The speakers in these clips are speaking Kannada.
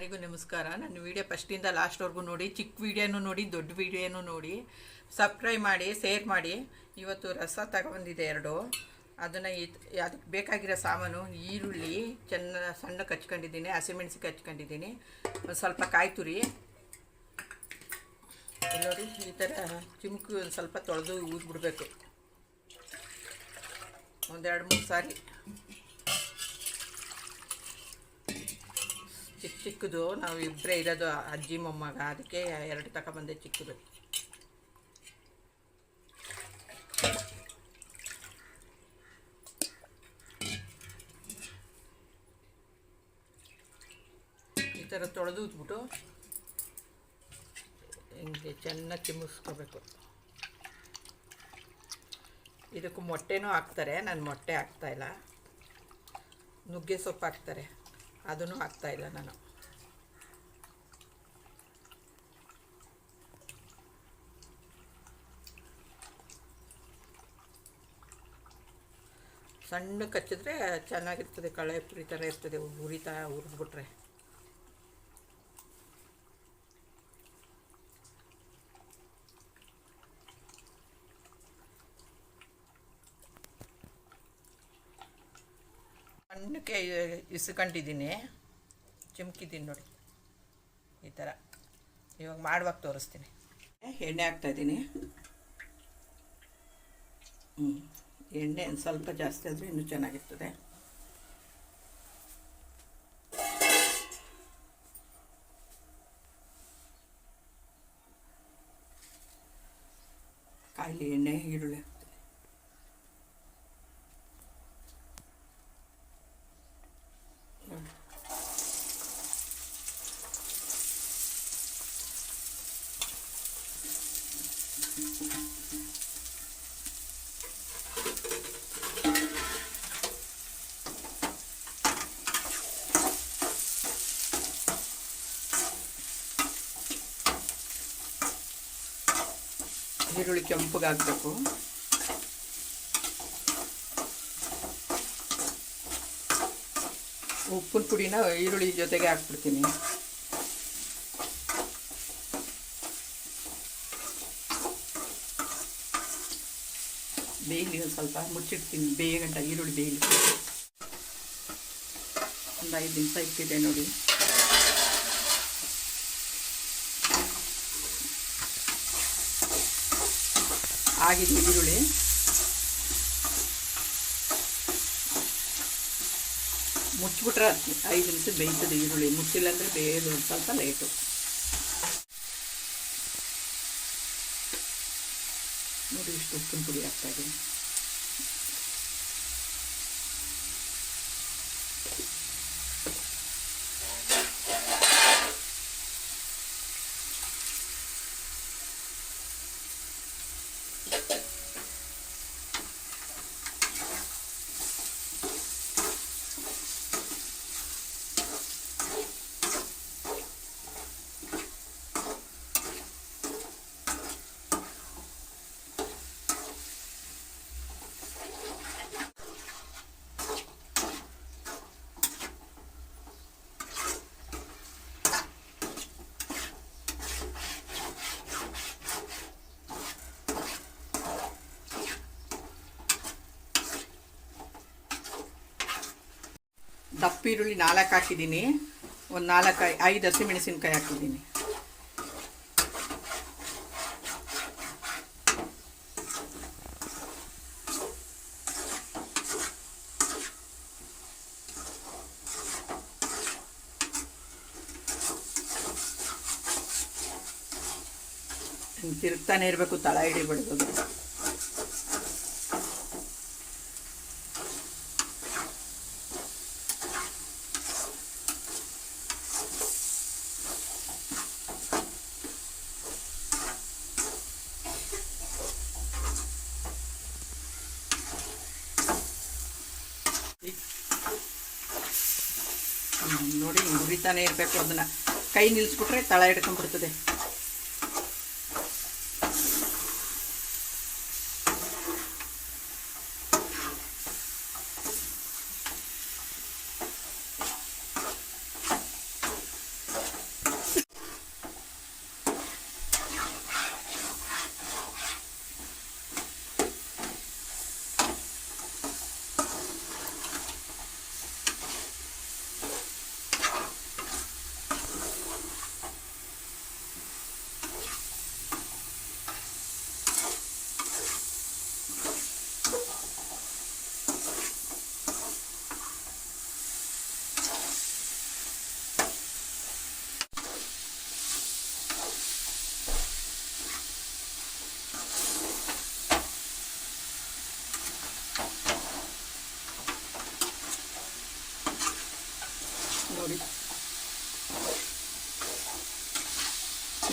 ಎಲ್ಲರಿಗೂ ನಮಸ್ಕಾರ. ನನ್ನ ವಿಡಿಯೋ ಫಸ್ಟಿಂದ ಲಾಸ್ಟ್ವರೆಗೂ ನೋಡಿ, ಚಿಕ್ಕ ವೀಡಿಯೋನೂ ನೋಡಿ, ದೊಡ್ಡ ವೀಡಿಯೋನೂ ನೋಡಿ ಸಬ್ಸ್ಕ್ರೈಬ್ ಮಾಡಿ ಶೇರ್ ಮಾಡಿ. ಇವತ್ತು ರಸ ತಗೊಂಡಿದೆ ಎರಡು. ಅದನ್ನು ಅದಕ್ಕೆ ಬೇಕಾಗಿರೋ ಸಾಮಾನು, ಈರುಳ್ಳಿ, ಚೆನ್ನ ಸಣ್ಣ ಕಚ್ಕೊಂಡಿದ್ದೀನಿ ಹಸಿಮೆಣಸಿಗೆ ಹಚ್ಕೊಂಡಿದ್ದೀನಿ ಒಂದು ಸ್ವಲ್ಪ ಕಾಯಿ ತುರಿ. ಇಲ್ಲಿ ನೋಡಿ, ಈ ಥರ ಚಿಮ್ಕು ಒಂದು ಸ್ವಲ್ಪ ತೊಳೆದು ಊದ್ಬಿಡ್ಬೇಕು. ಒಂದೆರಡು ಮೂರು ಸಾರಿ. ಚಿಕ್ಕ ಚಿಕ್ಕದು, ನಾವು ಇಬ್ಬರೇ ಇರೋದು ಅಜ್ಜಿ, ಮೊಮ್ಮಗ, ಅದಕ್ಕೆ ಎರಡು ತಗೊಬಂದೆ ಚಿಕ್ಕದು. ಈ ಥರ ತೊಳೆದು ಉತ್ಬಿಟ್ಟು ಹಿಂಗೆ ಚೆನ್ನಾಗಿ ಚಿಮ್ಮಿಸ್ಕೋಬೇಕು ಇದಕ್ಕೂ ಮೊಟ್ಟೆನೂ ಹಾಕ್ತಾರೆ, ನಾನು ಮೊಟ್ಟೆ ಹಾಕ್ತಾಯಿಲ್ಲ ನುಗ್ಗೆ ಸೊಪ್ಪು ಹಾಕ್ತಾರೆ. ಅದನ್ನು ಹಾಕ್ತಾಯಿಲ್ಲ ನಾನು. ಸಣ್ಣ ಕಚ್ಚಿದ್ರೆ ಚೆನ್ನಾಗಿರ್ತದೆ ಕಳೆ ಥರ ಇರ್ತದೆ ಉರಿತಾ ಹುರಿದ್ಬಿಟ್ರೆ ಸಣ್ಣಕ್ಕೆ ಇಸ್ಕೊಂಡಿದ್ದೀನಿ, ಚಿಮ್ಕಿದ್ದೀನಿ ನೋಡಿ. ಈ ಥರ ಇವಾಗ ಮಾಡುವಾಗ ತೋರಿಸ್ತೀನಿ. ಎಣ್ಣೆ ಹಾಕ್ತಾಯಿದ್ದೀನಿ ಹ್ಞೂ ಎಣ್ಣೆ ಸ್ವಲ್ಪ ಜಾಸ್ತಿ ಆದರೆ ಇನ್ನೂ ಚೆನ್ನಾಗಿರ್ತದೆ. ಕಾಯಿಲೆ ಎಣ್ಣೆ, ಈರುಳ್ಳಿ ಹಾಕ್ತೀನಿ ನೋಡಿ ಈರುಳ್ಳಿ ಕೆಂಪಗಾಗಬೇಕು ಉಪ್ಪಿನ ಪುಡಿನ ಈರುಳ್ಳಿ ಜೊತೆಗೆ ಹಾಕ್ಬಿಡ್ತೀನಿ. ಬೇಯಲಿ ಒಂದು ಸ್ವಲ್ಪ ಮುಚ್ಚಿಡ್ತೀನಿ ಬೇಯಗಂಟ ಈರುಳ್ಳಿ ಬೇಯಲಿ ಒಂದು ಐದು ನಿಮಿಷ ಇಟ್ಟಿದೆ ನೋಡಿ. ಆಗಿದೆ ಈರುಳ್ಳಿ. ಮುಚ್ಚಿಬಿಟ್ರೆ ಐದು ನಿಮಿಷ ಬೇಯ್ತದೆ ಈರುಳ್ಳಿ. ಮುಚ್ಚಿಲ್ಲ ಅಂದರೆ ಬೇಯೋದು ಸ್ವಲ್ಪ ಲೇಟು ನೋಡಿ ಇಷ್ಟು ಉಪ್ಪಿನ ಪುಡಿ ಹಾಕ್ತಾಯಿದ್ದೀನಿ ದಪ್ಪ ಈರುಳ್ಳಿ ನಾಲ್ಕು ಹಾಕಿದ್ದೀನಿ. ಒಂದು ನಾಲ್ಕು ಐದು ಹಸಿ ಮೆಣಸಿನ್ಕಾಯಿ ಹಾಕಿದ್ದೀನಿ. ತಿರುಗ್ತಾನೆ ಇರಬೇಕು ತಳ ಹಿಡಿಬಿಡ್ದು ನೋಡಿ ಉರಿತಾನೆ ಇರಬೇಕು ಅದನ್ನು. ಕೈ ನಿಲ್ಲಿಸ್ಬಿಟ್ರೆ ತಳ ಹಿಡ್ಕೊಂಡ್ಬಿಡ್ತದೆ.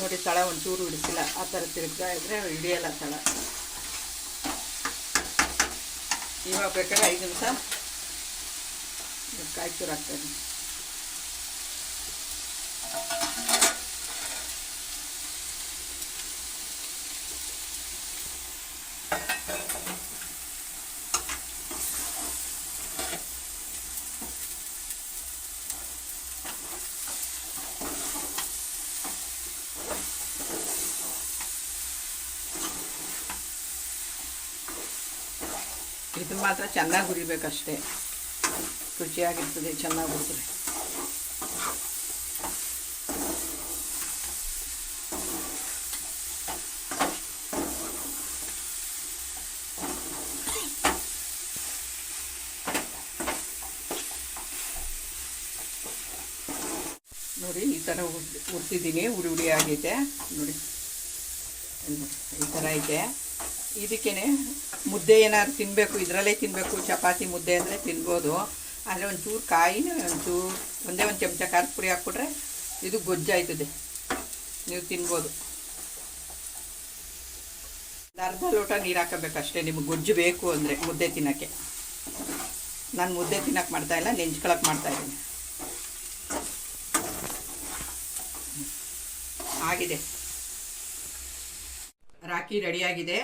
ನೋಡಿ ತಳ ಒಂಚೂರು ಹಿಡಿಸಿಲ್ಲ ಆ ಥರ ತಿರುಗ್ತಾ ಇದ್ರೆ ಹಿಡಿಯಲ್ಲ ತಳ. ಇವಾಗ ಬೇಕಾದ್ರೆ ಐದು ನಿಮಿಷ. ಕಾಯಿ ಚೂರು ಇದು ಮಾತ್ರ ಚೆನ್ನಾಗಿ ಹುರಿಬೇಕಷ್ಟೇ. ರುಚಿಯಾಗಿರ್ತದೆ ಚೆನ್ನಾಗಿ ಹುರಿದ್ರೆ ನೋಡಿ ಈ ಥರ ಉರ್ತಿದ್ದೀನಿ ಉರಿ ಉರಿ ಆಗೈತೆ. ನೋಡಿ, ಈ ಥರ ಐತೆ. ಇದಕ್ಕೇನೆ ಮುದ್ದೆ ಏನಾದ್ರು ತಿನ್ನಬೇಕು ಇದರಲ್ಲೇ ತಿನ್ನಬೇಕು ಚಪಾತಿ ಮುದ್ದೆ ಅಂದರೆ ತಿನ್ಬೋದು. ಆದರೆ ಒಂಚೂರು ಕಾಯಿನ ಒಂಚೂರು, ಒಂದೇ ಒಂದು ಚಮಚ ಖಾರದ ಪುಡಿ ಹಾಕ್ಬಿಟ್ರೆ ಇದು ಗೊಜ್ಜಾಯ್ತದೆ. ನೀವು ತಿನ್ಬೋದು. ಅರ್ಧ ಲೋಟ ನೀರು ಹಾಕಬೇಕಷ್ಟೇ ನಿಮಗೆ ಗೊಜ್ಜು ಬೇಕು ಅಂದರೆ ಮುದ್ದೆ ತಿನ್ನೋಕ್ಕೆ. ನಾನು ಮುದ್ದೆ ತಿನ್ನೋಕೆ ಮಾಡ್ತಾಯಿಲ್ಲ ನೆಂಚ್ಕೊಳಕ್ಕೆ ಮಾಡ್ತಾಯಿದ್ದೀನಿ ಆಗಿದೆ. ರಾಖಿ ರೆಡಿಯಾಗಿದೆ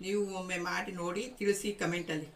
ನೀವು ಒಮ್ಮೆ ಮಾಡಿ ನೋಡಿ ತಿಳಿಸಿ ಕಮೆಂಟಲ್ಲಿ